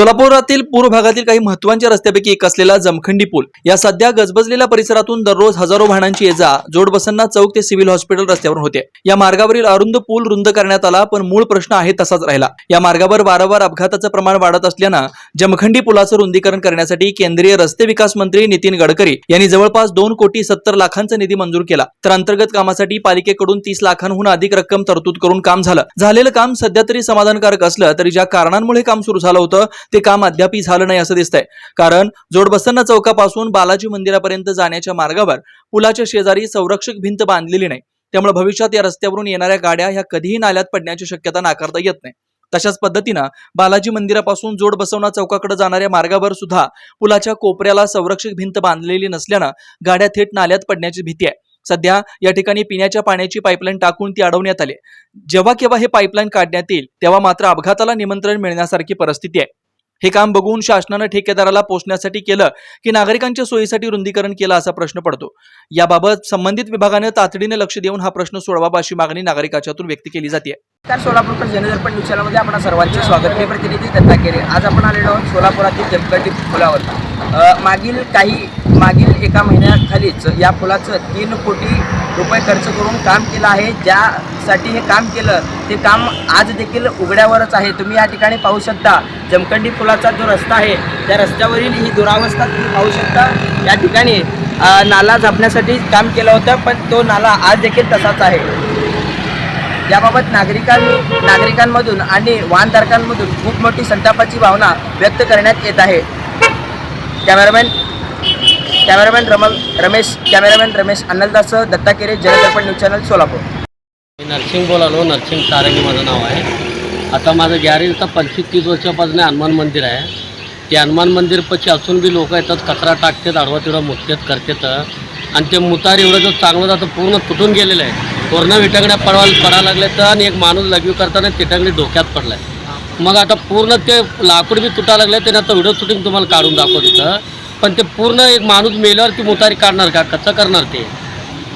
सोलापुरातील पूर्व भागातील काही महत्त्वाच्या रस्त्यापैकी एक असलेला जमखंडी पूल. या सध्या गजबजलेल्या परिसरातून दररोज हजारो वाहनांची ये जा जोडबसंना चौक ते सिव्हिल हॉस्पिटल रस्त्यावर होते. या मार्गावरील अरुंद पूल रुंद करण्यात आला पण मूळ प्रश्न आहे तसाच राहिला. या मार्गावर वारंवार अपघाताचं प्रमाण वाढत असल्यानं जमखंडी पुलाचं रुंदीकरण करण्यासाठी केंद्रीय रस्ते विकास मंत्री नितीन गडकरी यांनी जवळपास दोन कोटी सत्तर लाखांचा निधी मंजूर केला. तर अंतर्गत कामासाठी पालिकेकडून तीस लाखांहून अधिक रक्कम तरतूद करून काम झालं. झालेलं काम सध्या तरी समाधानकारक असलं तरी ज्या कारणांमुळे काम सुरू झालं होतं ते काम अद्यापही झालं नाही असं दिसतंय. कारण जोडबसन्ना चौकापासून बालाजी मंदिरापर्यंत जाण्याच्या मार्गावर पुलाच्या शेजारी संरक्षक भिंत बांधलेली नाही. त्यामुळे भविष्यात या रस्त्यावरून येणाऱ्या गाड्या ह्या कधीही नाल्यात पडण्याची शक्यता नाकारता येत नाही. तशाच पद्धतीनं बालाजी मंदिरापासून जोड बसवणा चौकाकडे जाणाऱ्या मार्गावर सुद्धा पुलाच्या कोपऱ्याला संरक्षक भिंत बांधलेली नसल्यानं गाड्या थेट नाल्यात पडण्याची भीती आहे. सध्या या ठिकाणी पिण्याच्या पाण्याची पाईपलाईन टाकून ती अडवण्यात आली जेव्हा केव्हा हे पाईपलाईन काढण्यात येईल तेव्हा मात्र अपघाताला निमंत्रण मिळण्यासारखी परिस्थिती आहे. हे काम बघून शासनानं ठेकेदाराला पोचण्यासाठी केलं की नागरिकांच्या सोयीसाठी रुंदीकरण केलं असा प्रश्न पडतो. याबाबत संबंधित विभागानं तातडीने लक्ष देऊन हा प्रश्न सोडवावा अशी मागणी नागरिकाच्यातून व्यक्त केली जाते तर सोलापूरकर जनदर्पण न्यूजमध्ये आपण सर्वांचे स्वागत. मी प्रतिनिधी दत्ता केले आज आपण आलेलो आहोत सोलापुरातील जमकटी पुलावर. मागील काही मागील एका महिन्याखालीच या पुलाचं तीन कोटी रुपये खर्च करून काम केलं आहे. ज्या साठी हे काम केलं ते काम आज देखील उघड्यावरच आहे. तुम्ही या ठिकाणी पाहू शकता जमखंडी पुलाचा जो रस्ता आहे त्या रस्त्यावरील ही दुरावस्था तुम्ही पाहू शकता. या ठिकाणी नाला झापण्यासाठी काम केलं होतं पण तो नाला आज देखील तसाच आहे. याबाबत नागरिकांनी नागरिकांमधून आणि वाहनधारकांमधून खूप मोठी संतापाची भावना व्यक्त करण्यात येत आहे. कॅमेरामॅन कॅमेरामॅन रमल रमेश कॅमेरामॅन रमेश अन्नलदासह दत्ता केरे जनदर्पण न्यूज चॅनल सोलापूर. मी नरसिंग बोलालो नरसिंग सारंगी माझं नाव आहे. आता माझं गॅरेज तर पंचवीस तीस वर्षापासून हनुमान मंदिर आहे. ते हनुमान मंदिर पशी असून बी लोक येतात कचरा टाकतात आडवा तिडवा मुततात करतात. आणि ते मुतार एवढं जर चांगलं जातं पूर्ण तुटून गेलेलं आहे. पूर्ण विटांगड्या पडायला पडायला लागले तर आणि एक माणूस लग्यू करताना तिटांगडी डोक्यात पडलाय. मग आता पूर्ण ते लाकूड बी तुटायला लागले त्याने आता व्हिडिओ शूटिंग तुम्हाला काढून दाखवत तिथं पण ते पूर्ण एक माणूस मेल्यावर ती मुतारी काढणार का? कसं करणार ते?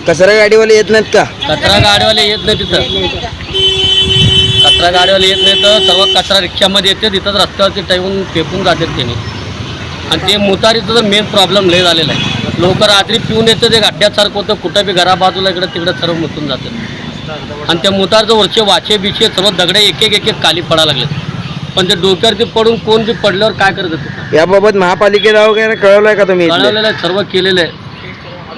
कचरा गाडीवाले येत नाहीत का? कचरा गाडीवाले येत नाही तिथं. कचरा गाडीवाले येत नाही तर सर्व कचरा रिक्षामध्ये येते तिथंच रस्त्यावरती टाकून फेकून जातात त्यांनी. आणि ते मुतारीचं तर मेन प्रॉब्लेम लय झालेला आहे. लोक रात्री पिऊन येतं ते गड्ड्यासारखं होतं कुठं बी घरा बाजूला इकडं तिकडं सर्व मुतून जातं आणि त्या मुतारचं वरचे वाचे बिचे सर्व दगडे एक एक एक एक खाली पडायला लागले पण ते डोक्यावरती पडून कोण बी पडल्यावर काय करत होतं? याबाबत महापालिकेला वगैरे कळवलंय का तुम्ही कळवलेलं आहे सर्व केलेलं आहे.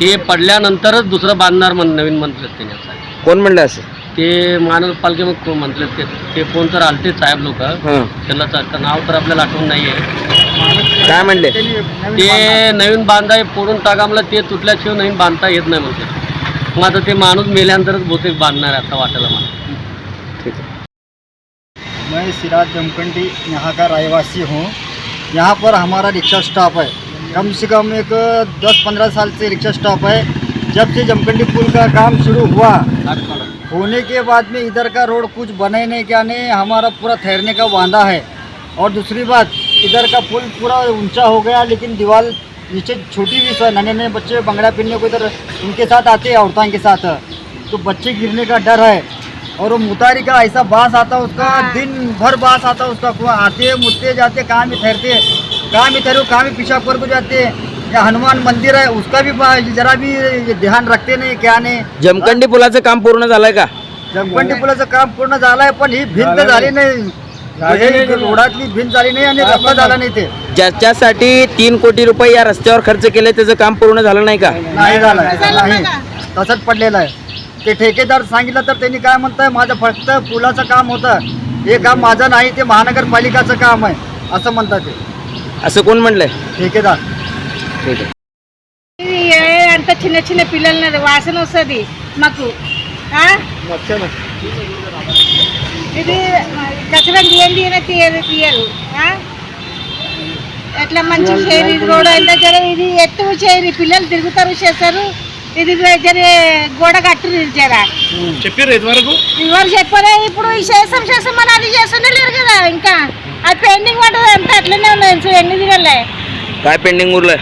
ते पडल्यानंतरच दुसरं बांधणार म्हण नवीन मंत्री त्यांनी असं कोण म्हणलं असं? ते मानव पालखे मग कोण म्हटले ते ते कोण तर आलते साहेब लोक. हां. त्याला तर नाव तर आपल्याला आठवण नाही आहे काय म्हणले? ते नवीन बांधाय फोडून टाका मला ते तुटल्याशिवाय नवीन बांधता येत नाही म्हणते. मग आता ते माणूस मेल्यानंतरच बहुतेक बांधणार आहे आता वाटायला मला. ठीक आहे. मैं सिराज जमखंडी यहाँ का रहवासी हूँ। यहाँ पर हमारा रिक्शा स्टॉप है। कम से कम एक दस पंद्रह साल से रिक्शा स्टॉप है। जब से जमखंडी पुल का काम शुरू हुआ होने के बाद में इधर का रोड कुछ बने नहीं क्या नहीं हमारा पूरा ठहरने का वादा है। और दूसरी बात इधर का पुल पूरा ऊँचा हो गया लेकिन दीवार नीचे छोटी भी है नन्हे नन्हे बच्चे बंगड़ा पहनने को इधर उनके साथ आते हैं औरतों के साथ। तो बच्चे गिरने का डर है। और वो मुतारी का ऐसा बास आता है उसका दिन भर बास आता उसका आते मुतते जाते कहाँ भी ठहरते कहाँ भी ठहरे कहाँ भी पेशाब कर को जाते या हनुमान मंदिर है उसका भी बा- जरा भी ध्यान रखते नहीं क्या नहीं। जमखंडी पुलाचं काम पूर्ण झालंय का? जमखंडी पुलाचं काम पूर्ण झालंय पण ही भिंत झाली नाही. हे रोडातली भिंत झाली नाही आणि रस्ता झाला नाही ते ज्याच्यासाठी तीन कोटी रुपये या रस्त्यावर खर्च केले त्याचं काम पूर्ण झालं नाही का? नाही झालं नाही. तसंच पडलेलं आहे. ते ठेकेदार सांगितलं तर त्यांनी काय म्हणताय माझं फक्त पुलाचं काम होतं. हे काम माझं नाही ते महानगरपालिकाचं काम आहे असं म्हणतात ते. असं कोण म्हणलंय ठेकेदार ठीक आहे ఇది ఏ అంత చిన్న చిన్న పిల్లలు వాసన వస్తుంది మాకు ఆ? ఇది కచరం తీయండి అని తీయరు తీయరు ఆ? ఎట్లా మంచి చేయరు ఇది కూడా ఎంత జర ఇది ఎత్తు చేయరు పిల్లలు తిరుగుతారు చేస్తారు ఇది జర గోడ కట్టు జర చెప్పారు ఇదివరకు ఇవాళ చెప్పలే ఇప్పుడు ఈ చేస్తాం చేస్తాం అని అది చేస్తూనే లేరు కదా ఇంకా అది పెండింగ్ ఉంటుంది काय पेंडिंग उरलंय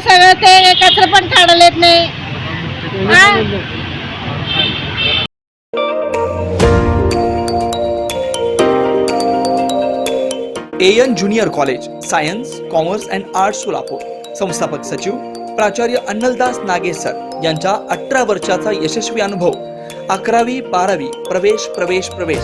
सगळं ते कचरा पण काढायला येत नाही हा junior college science commerce and arts Solapur संस्थापक सचिव प्राचार्य अन्नलदास नागेसर यांच्या यांचा अठरा वर्षाचा यशस्वी अनुभव. अकरावी बारावी प्रवेश प्रवेश प्रवेश.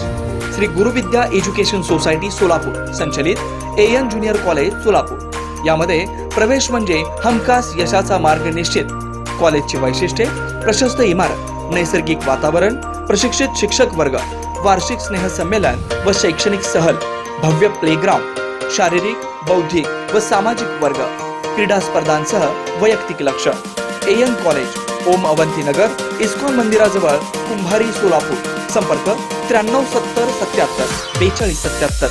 श्री गुरुविद्या एज्युकेशन सोसायटी सोलापूर संचलित A N junior college Solapur. यामध्ये प्रवेश म्हणजे हमखास यशाचा मार्ग निश्चित. कॉलेजची वैशिष्ट्ये प्रशस्त इमारत नैसर्गिक वातावरण प्रशिक्षित शिक्षक वर्ग वार्षिक स्नेहसंमेलन व शैक्षणिक सहल भव्य प्लेग्राउंड शारीरिक बौद्धिक व सामाजिक वर्ग. क्रीडा स्पर्धांसह वैयक्तिक लक्ष. M college Om Avantinagar ISKCON मंदिराजवळ कुंभारी सोलापूर. संपर्क त्र्याण्णव सत्तर सत्याहत्तर बेचाळीस सत्याहत्तर.